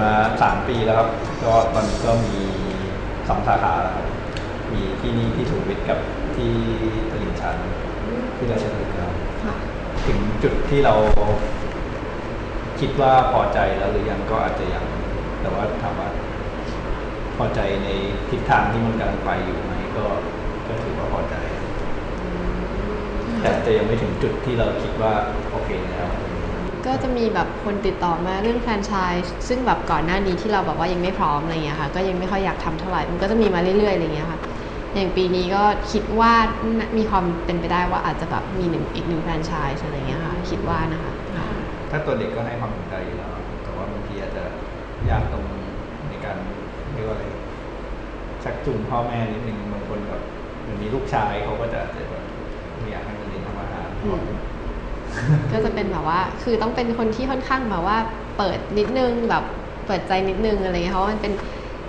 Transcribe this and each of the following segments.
เปิดมาสามปีแล้วครับ ก็ตอนนี้ก็มีสองสาขาแล้วครับ มีที่นี่ที่สุขุมวิทกับที่ตลิ่งชันที่ราชดำเนินครับ ค่ะ ถึงจุดที่เราคิดว่าพอใจแล้วหรือยังก็อาจจะยัง แต่ว่าถามว่าพอใจในทิศทางที่มันกำลังไปอยู่ไหมก็ก็ถือว่าพอใจ แต่อาจจะยังไม่ถึงจุดที่เราคิดว่าโอเคแล้ว ก็จะมีแบบคนติดต่อมาเรื่องแฟรนไชส์ซึ่งแบบก่อนหน้านี้ที่เราแบบว่ายังไม่พร้อมอะไรเงี้ยค่ะ ก็ยังไม่ค่อยอยากทำเท่าไหร่ มันก็จะมีมาเรื่อยๆอะไรเงี้ยค่ะ อย่างปีนี้ก็คิดว่าน่ามีความเป็นไปได้ว่าอาจจะแบบมีหนึ่งอีกหนึ่งแฟรนไชส์อะไรเงี้ยค่ะ คิดว่านะคะค่ะถ้าตัวเด็กก็ให้ความสนใจอยู่แล้ว แต่ว่าบางทีอาจจะยากตรงในการเรียกว่าอะไรชักจูงพ่อแม่นิดนึงบางคนแบบเหมือนมีลูกชายเขาก็จะอาจจะแบบไม่อยากให้มันเรียนทำอาหารอืม ก็จะเป็นแบบว่า คือต้องเป็นคนที่ค่อนข้างแบบว่า เปิดนิดนึงแบบเปิดใจนิดนึงอะไรเงี้ยเพราะว่ามันเป็น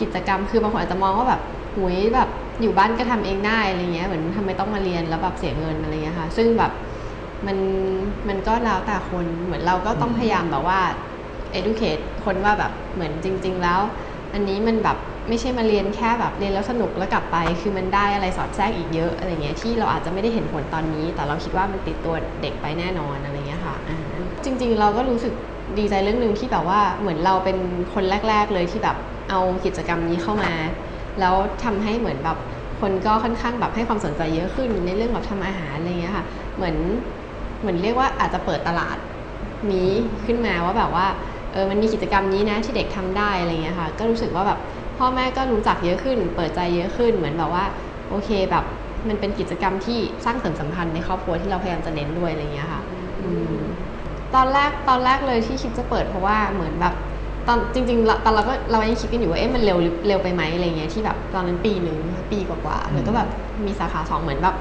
กิจกรรม คือบางคนอาจจะมองว่าแบบหุยแบบอยู่บ้านก็ทำเองได้อะไรเงี้ยเหมือนทำไมต้องมาเรียนแล้วแบบเสียเงินอะไรเงี้ยค่ะ ซึ่งแบบมันมันก็แล้วแต่คนเหมือนเราก็ต้องพยายามแบบว่า educate คนว่าแบบเหมือนจริง ๆ แล้ว อันนี้มันแบบไม่ใช่มาเรียนแค่แบบเรียนแล้วสนุกแล้วกลับไป คือมันได้อะไรสอดแทรกอีกเยอะอะไรเงี้ยที่เราอาจจะไม่ได้เห็นผลตอนนี้ แต่เราคิดว่ามันติดตัวเด็กไปแน่นอนอะไรเงี้ยค่ะจริง ๆ เราก็รู้สึกดีใจเรื่องหนึ่งที่แบบว่าเหมือนเราเป็นคนแรก ๆ เลยที่แบบเอากิจกรรมนี้เข้ามา แล้วทำให้เหมือนแบบคนก็ค่อนข้างแบบให้ความสนใจเยอะขึ้นในเรื่องแบบทำอาหารอะไรเงี้ยค่ะเหมือนเหมือนเรียกว่าอาจจะเปิดตลาดนี้ขึ้นมาว่าแบบว่า เออมันมีกิจกรรมนี้นะที่เด็กทำได้อะไรเงี้ยค่ะ ก็รู้สึกว่าแบบพ่อแม่ก็รู้จักเยอะขึ้น เปิดใจเยอะขึ้นเหมือนแบบว่าโอเคแบบมันเป็นกิจกรรมที่สร้างเสริมสัมพันธ์ในครอบครัวที่เราพยายามจะเน้นด้วยอะไรเงี้ยค่ะตอนแรกตอนแรกเลยที่คิดจะเปิดเพราะว่าเหมือนแบบตอนจริงๆตอนเราก็เรายังคิดกันอยู่ว่าเอ๊ะมันเร็วเร็วไปไหมอะไรเงี้ยที่แบบตอนนั้นปีหนึ่งปีกว่าๆแล้วก็แบบมีสาขาสองเหมือนแบบ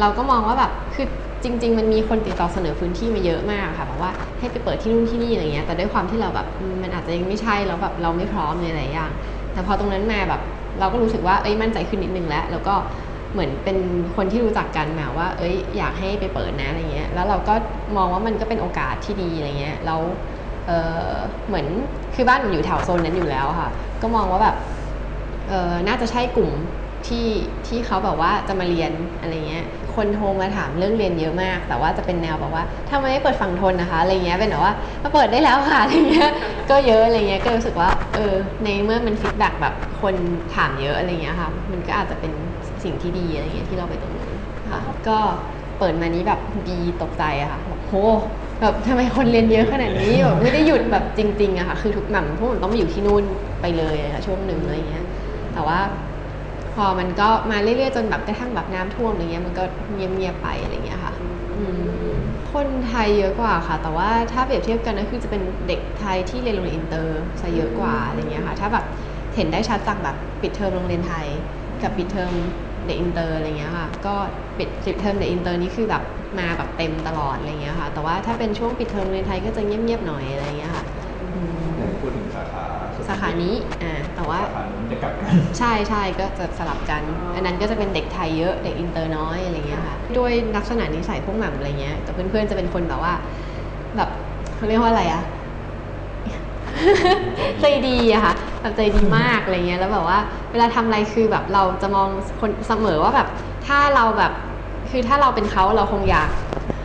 เราก็มองว่าแบบคือ จริง ๆ มันมีคนติดต่อเสนอพื้นที่มาเยอะมากค่ะแบบว่าให้ไปเปิดที่นู่นที่นี่อะไรเงี้ยแต่ด้วยความที่เราแบบมมันอาจจะยังไม่ใช่แล้วแบบเราไม่พร้อมในหลายอย่าง แต่พอตรงนั้นมาแบบเราก็รู้สึกว่าเอ้ยมั่นใจขึ้นนิดนึงแล้ว แล้วก็เหมือนเป็นคนที่รู้จักกันมาว่า เอ้ยอยากให้ไปเปิดนะอะไรเงี้ยแล้วเราก็มองว่ามันก็เป็นโอกาสที่ดีอะไรเงี้ยแล้วเออเหมือนคือบ้านมันอยู่แถวโซนนั้นอยู่แล้วค่ะ ก็มองว่าแบบเออน่าจะใช่กลุ่ม ที่ที่เขาแบบว่าจะมาเรียนอะไรเงี้ย คนโทรมาถามเรื่องเรียนเยอะมาก แต่ว่าจะเป็นแนวแบบว่าทำไมไม่เปิดฝั่งทนนะคะอะไรเงี้ยเป็นแบบว่ามาเปิดได้แล้วค่ะอะไรเงี้ยก็เยอะอะไรเงี้ยก็รู้สึกว่าเออในเมื่อมันฟีดแบ็กแบบคนถามเยอะอะไรเงี้ยค่ะมันก็อาจจะเป็นสิ่งที่ดีอะไรเงี้ยที่เราไปตรงนู้นค่ะก็เปิดมานี้แบบดีตกใจอะค่ะแบบโหแบบทำไมคนเรียนเยอะขนาดนี้แบบไม่ได้หยุดแบบจริงๆอะค่ะคือทุกแบบพวกผมต้องมาอยู่ที่นู่นไปเลยอะค่ะช่วงหนึ่งอะไรเงี้ยแต่ว่า พอมันก็มาเรื่อยๆจนแบบกระทั่งแบบน้ำท่วมอะไรเงี้ยมันก็เงียบๆไปอะไรเงี้ยค่ะอืมคนไทยเยอะกว่าค่ะ แต่ว่าถ้าเปรียบเทียบกันก็คือจะเป็นเด็กไทยที่เรียนโรงเรียนอินเตอร์จะเยอะกว่าอะไรเงี้ยค่ะ ถ้าแบบเห็นได้ชัดจากแบบปิดเทอมโรงเรียนไทย กับปิดเทอมเด็กอินเตอร์อะไรเงี้ยค่ะ ก็ปิดปิดเทอมเด็กอินเตอร์นี่คือแบบมาแบบเต็มตลอดอะไรเงี้ยค่ะ แต่ว่าถ้าเป็นช่วงปิดเทอมโรงเรียนไทยก็จะเงียบๆหน่อยอะไรเงี้ยค่ะอืม อย่างพูดถึงสาขา สุขุมวิทสาขานี้อ่าแต่ว่า สาขานู้นจะกลับกัน ใช่ใช่ก็จะสลับกัน อันนั้นก็จะเป็นเด็กไทยเยอะเด็กอินเตอร์น้อยอะไรเงี้ยค่ะด้วยลักษณะนิสัยพวกหม่ำอะไรเงี้ยกับเพื่อนๆจะเป็นคนแบบว่า แบบเขาเรียกว่าอะไรอะ ใจดีอะค่ะแบบใจดีมากอะไรเงี้ยแล้วแบบว่า เวลาทำอะไรคือแบบเราจะมองคนเสมอว่าแบบ ถ้าเราแบบคือถ้าเราเป็นเขาเราคงอยาก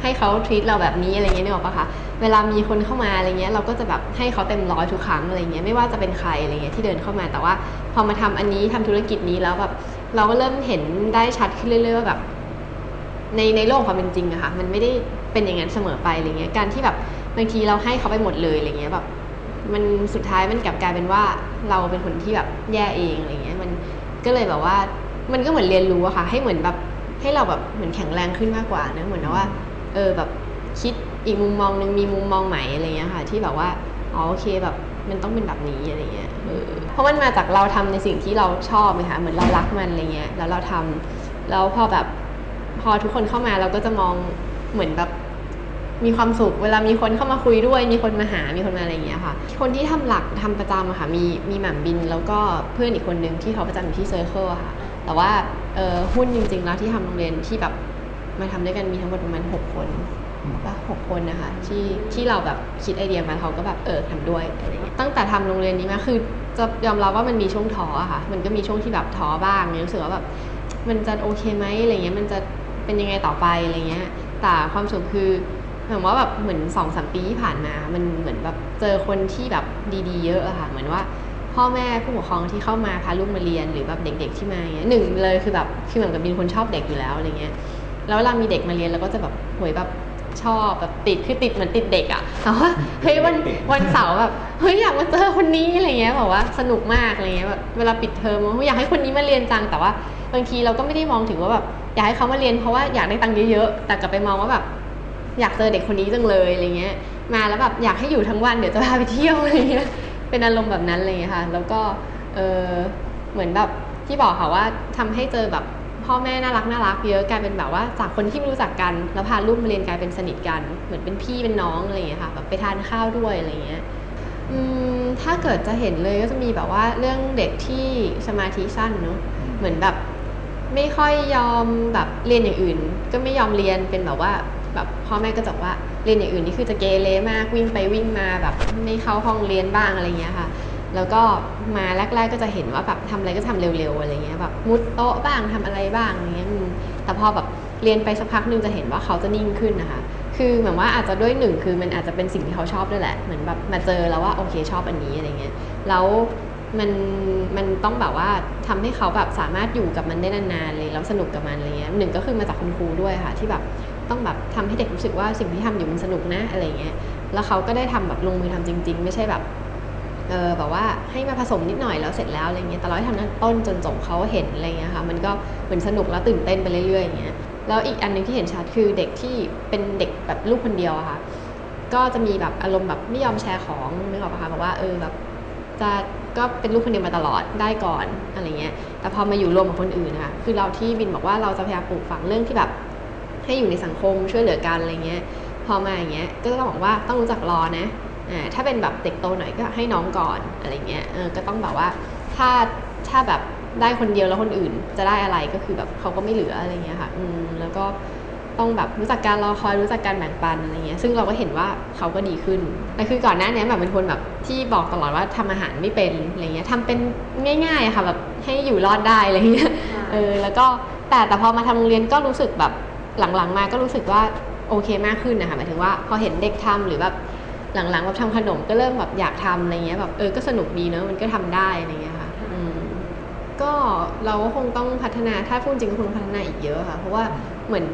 ให้เขาท e a t เราแบบนี้อะไรเงี้ยนึกออกปะคะ เวลามีคนเข้ามาอะไรเงี้ยเราก็จะแบบให้เขาเต็มร้อยทุกครั้งอะไรเงี้ยไม่ว่าจะเป็นใครอะไรเงี้ยที่เดินเข้ามาแต่ว่า พอมาทำอันนี้ทำธุรกิจนี้แล้วแบบเราก็เริ่มเห็นได้ชัดขึ้นเรื่อยๆว่าแบบในในโลกความเป็นจริงอะค่ะมันไม่ได้เป็นอย่างนั้นเสมอไปอะไรเงี้ยการที่แบบบางทีเราให้เขาไปหมดเลยอะไรเงี้ยแบบมันสุดท้ายมันกลับกลายเป็นว่าเราเป็นคนที่แบบแย่เองอะไรเงี้ยมันก็เลยแบบว่ามันก็เหมือนเรียนรู้อะค่ะ ให้เหมือนแบบให้เราแบบเหมือนแข็งแรงขึ้นมากกว่านะเหมือนว่า เออแบบคิด อีกมุมมองหนึ่งมีมุมมองใหม่อะไรเงี้ยค่ะ ที่แบบว่าอ๋อโอเคแบบมันต้องเป็นแบบนี้อะไรเงี้ยเออเพราะมันมาจากเราทำในสิ่งที่เราชอบไหมคะเหมือนเรารักมันอะไรเงี้ยแล้วเราทำแล้วพอแบบพอทุกคนเข้ามาเราก็จะมองเหมือนแบบมีความสุขเวลามีคนเข้ามาคุยด้วย มีคนมาหา มีคนมาอะไรอย่างเงี้ยค่ะ คนที่ทำหลักทำประจำอะค่ะ มีมีหม่ำบิน แล้วก็เพื่อนอีกคนนึงที่เขาประจำอยู่ที่เซอร์เคิลค่ะ แต่ว่าออหุ้นจริงๆแล้วที่ทำโรงเรียนที่แบบมาทำด้วยกันมีทั้งหมดประมาณหกคน ปะหกคนนะคะที่ที่เราแบบคิดไอเดียมาเขาก็แบบเออทำด้วยอะไรเงี้ยตั้งแต่ทำโรงเรียนนี้มาคือจะยอมรับว่ามันมีช่วงท้ออะค่ะ มันก็มีช่วงที่แบบท้อบ้างเนี่ยรู้สึกว่าแบบมันจะโอเคไหมอะไรเงี้ยมันจะเป็นยังไงต่อไปอะไรเงี้ยแต่ความสุขคือเหมือนว่าแบบเหมือนสองสามปีที่ผ่านมา มันเหมือนแบบเจอคนที่แบบดีๆ เยอะอะค่ะเหมือนว่าพ่อแม่ผู้ปกครองที่เข้ามาพาลูกมาเรียนหรือแบบเด็ก ๆ ที่มาเงี้ยหนึ่งเลยคือแบบคือเหมือนกับเป็นคนชอบเด็กอยู่แล้วอะไรเงี้ยแล้วเวลามีเด็กมาเรียนเราก็จะแบบหวยแบบ ชอบแบบติดคือติดเหมือนติดเด็กอะแต่ว่าเฮ้ยวันวันเสาร์แบบเฮ้ยอยากมาเจอคนนี้อะไรเงี้ยบอกว่าสนุกมากอะไรเงี้ยแบบเวลาปิดเทอมอยากให้คนนี้มาเรียนจังแต่ว่า บางทีเราก็ไม่ได้มองถึงว่าแบบอยากให้เขามาเรียนเพราะว่าอยากได้ตังค์เยอะๆแต่กลับไปมองว่าแบบอยากเจอเด็กคนนี้จังเลยอะไรเงี้ย มาแล้วแบบอยากให้อยู่ทั้งวันเดี๋ยวจะพาไปเที่ยวอะไรเงี้ยเป็นอารมณ์แบบนั้นอะไรเงี้ยค่ะ แล้วก็เออเหมือนแบบที่บอกค่ะว่าทำให้เจอแบบ พ่อแม่น่ารักน่ารักเยอะกลายเป็นแบบว่าจากคนที่ไม่รู้จักกัน แล้วพาลูกมาเรียนกลายเป็นสนิทกัน เหมือนเป็นพี่เป็นน้องอะไรอย่างเงี้ยค่ะแบบไปทานข้าวด้วยอะไรเงี้ยอืมถ้าเกิดจะเห็นเลยก็จะมีแบบว่าเรื่องเด็กที่สมาธิสั้นเนอะเหมือนแบบไม่ค่อยยอมแบบเรียนอย่างอื่น ก็ไม่ยอมเรียนเป็นแบบว่าแบบพ่อแม่ก็จะบอกว่าเรียนอย่างอื่นนี่คือจะเกเรมากวิ่งไปวิ่งมาแบบไม่เข้าห้องเรียนบ้างอะไรเงี้ยค่ะ แล้วก็มาแรกๆก็จะเห็นว่าแบบทำอะไรก็ทำเร็วๆอะไรเงี้ยแบบมุดโต๊ะบ้างทำอะไรบ้างอะไรเงี้ยแต่พอแบบเรียนไปสักพักนึงจะเห็นว่าเขาจะนิ่งขึ้นนะคะ คือเหมือนว่าอาจจะด้วยหนึ่งคือมันอาจจะเป็นสิ่งที่เขาชอบด้วยแหละ เหมือนแบบมาเจอแล้วว่าโอเคชอบอันนี้อะไรเงี้ย แล้วมันมันต้องแบบว่าทำให้เขาแบบสามารถอยู่กับมันได้นานๆเลยแล้วสนุกกับมันอะไรเงี้ยหนึ่งก็คือมาจากคุณครูด้วยค่ะ ที่แบบต้องแบบทำให้เด็กรู้สึกว่าสิ่งที่ทำอยู่มันสนุกนะอะไรเงี้ย แล้วเขาก็ได้ทำแบบลงมือทำจริง ๆ ไม่ใช่แบบ เออแบบว่าให้มาผสมนิดหน่อยแล้วเสร็จแล้วอะไรเงี้ยแต่เราให้ทำตั้งต้นจนจบเขาเห็นอะไรเงี้ยค่ะมันก็เหมือนสนุกแล้วตื่นเต้นไปเรื่อยๆอย่างเงี้ยแล้วอีกอันหนึงที่เห็นชัดคือเด็กที่เป็นเด็กแบบลูกคนเดียวอะค่ะก็จะมีแบบอารมณ์แบบไม่ยอมแชร์ของนึกออกปะคะแบบว่าเออแบบจะก็เป็นลูกคนเดียวมาตลอดได้ก่อนอะไรเงี้ย แต่พอมาอยู่รวมกับคนอื่นนะคะคือเราที่บินบอกว่าเราจะพยายามปลูกฝังเรื่องที่แบบให้อยู่ในสังคมช่วยเหลือกันอะไรเงี้ย พอมาอย่างเงี้ยก็ต้องบอกว่าต้องรู้จักรอนะ ถ้าเป็นแบบเด็กโตหน่อยก็ให้น้องก่อนอะไรเงี้ยเออก็ต้องแบบว่าถ้าถ้าแบบได้คนเดียวแล้วคนอื่นจะได้อะไรก็คือแบบเขาก็ไม่เหลืออะไรเงี้ยค่ะอืมแล้วก็ต้องแบบรู้จักการรอคอยรู้จักการแบ่งปันอะไรเงี้ยซึ่งเราก็เห็นว่าเขาก็ดีขึ้นแต่คือก่อนหน้านี้แบบเป็นคนแบบที่บอกตลอดว่าทำอาหารไม่เป็นอะไรเงี้ยทำเป็นง่ายๆอะค่ะแบบให้อยู่รอดได้อะไรเงี้ยเออแล้วก็แต่แต่พอมาทำโรงเรียนก็รู้สึกแบบหลังๆมาก็รู้สึกว่าโอเคมากขึ้นนะคะหมายถึงว่าพอเห็นเด็กทำหรือแบบ หลังๆแบบทำขนมก็เริ่มแบบอยากทำอะไรเงี้ยแบบเออก็สนุกดีเนอะมันก็ทำได้อะไรเงี้ยค่ะอืมก็เราก็คงต้องพัฒนาถ้าพูดจริงก็คงพัฒนาอีกเยอะค่ะ เพราะว่าเหมือน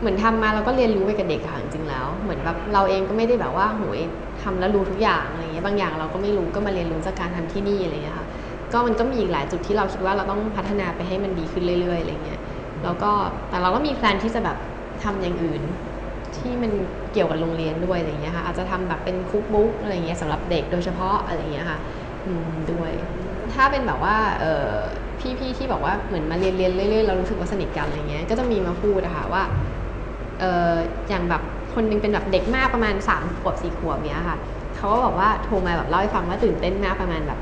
เหมือนทำมาเราก็เรียนรู้ไปกับเด็กค่ะจริงๆแล้ว เหมือนแบบเราเองก็ไม่ได้แบบว่าโหยทำแล้วรู้ทุกอย่างอะไรเงี้ยบางอย่างเราก็ไม่รู้ก็มาเรียนรู้จากการทำที่นี่อะไรเงี้ยค่ะ ก็มันก็มีอีกหลายจุดที่เราคิดว่าเราต้องพัฒนาไปให้มันดีขึ้นเรื่อยๆอะไรเงี้ยแล้วก็แต่เราก็มีแพลนที่จะแบบทำอย่างอื่น ที่มัน เกี่ยวกับโรงเรียนด้วยอะไรเงี้ยค่ะอาจจะทำแบบเป็นคุกบุ๊กอะไรเงี้ยสำหรับเด็กโดยเฉพาะอะไรเงี้ยค่ะด้วย ถ้าเป็นแบบว่าพี่ๆที่บอกว่าเหมือนมาเรียนเรียนเรื่อยๆเรารู้สึกว่าสนิทกันอะไรเงี้ยก็จะมีมาพูดอะคะว่าเอออย่างแบบคนนึงเป็นแบบเด็กมากประมาณ3ามขวบสี่ขวบเนี้ยค่ะเขาก็บอกว่าโทรมาแบบเล่าให้ฟังว่าตื่นเต้นมากประมาณแบบ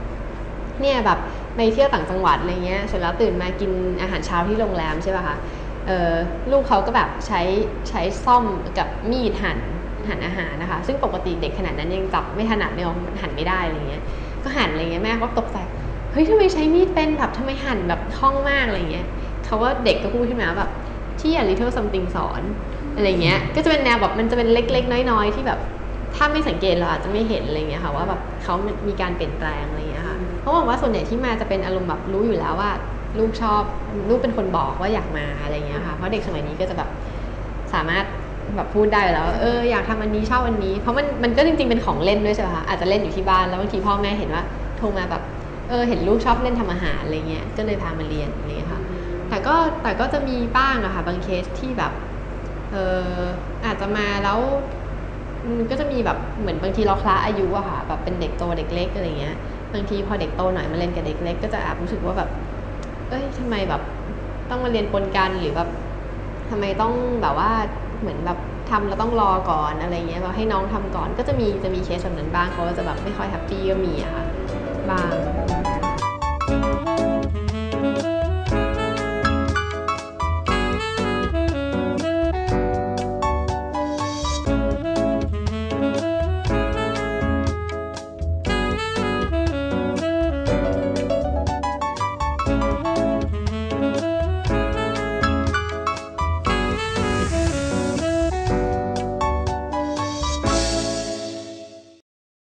เนี่ยแบบไปเที่ยวต่างจังหวัดอะไรเงี้ยเสร็จแล้วตื่นมากินอาหารเช้าที่โรงแรมใช่ป่ะคะ ลูกเขาก็แบบใช้ใช้ซ่อมกับมีดหั่นหั่นอาหารนะคะ ซึ่งปกติเด็กขนาดนั้นยังจับไม่ถนัดไม่เอาหั่นไม่ได้อะไรเงี้ยก็หั่นอะไรเงี้ยแม่ก็ตกใจเฮ้ยทำไมใช้มีดเป็นแบบทำไมหั่นแบบคล่องมากอะไรเงี้ยเขาก็เด็กก็พูดขึ้นมาแบบที่อะ little something สอนอะไรเงี้ยก็จะเป็นแนวแบบมันจะเป็นเล็กๆ น้อยๆ ที่แบบถ้าไม่สังเกตเราอาจจะไม่เห็นอะไรเงี้ยค่ะว่าแบบเขามีการเปลี่ยนแปลงอะไรเงี้ยค่ะเขาบอกว่าส่วนใหญ่ที่มาจะเป็นอารมณ์แบบรู้อยู่แล้วว่า ลูกชอบลูกเป็นคนบอกว่าอยากมาอะไรเงี้ยค่ะเพราะเด็กสมัยนี้ก็จะแบบสามารถแบบพูดได้แล้ว เอออยากทำอันนี้ชอบอันนี้ เพราะมันมันก็จริงๆเป็นของเล่นด้วยใช่ไหมคะอาจจะเล่นอยู่ที่บ้านแล้วบางทีพ่อแม่เห็นว่าโทรมาแบบเออเห็นลูกชอบเล่นทำอาหารอะไรเงี้ยก็เลยพามาเรียนอะไรเงี้ยค่ะแต่ก็แต่ก็จะมีบ้างอะค่ะบางเคสที่แบบเอออาจจะมาแล้วก็จะมีแบบเหมือนบางทีเราคละอายุอะค่ะแบบเป็นเด็กโตเด็กเล็กอะไรเงี้ยบางทีพอเด็กโตหน่อยมาเล่นกับเด็กเล็กก็จะแอบรู้สึกว่าแบบ เอ้ยทำไมแบบต้องมาเรียนปนกันหรือแบบทำไมต้องแบบว่าเหมือนแบบทำแล้วต้องรอก่อนอะไรเงี้ยแบบให้น้องทำก่อนก็จะมีจะมีเคสแบบนั้นบ้างเขาก็จะแบบไม่ค่อยแฮปปี้ก็มีอะค่ะบ้าง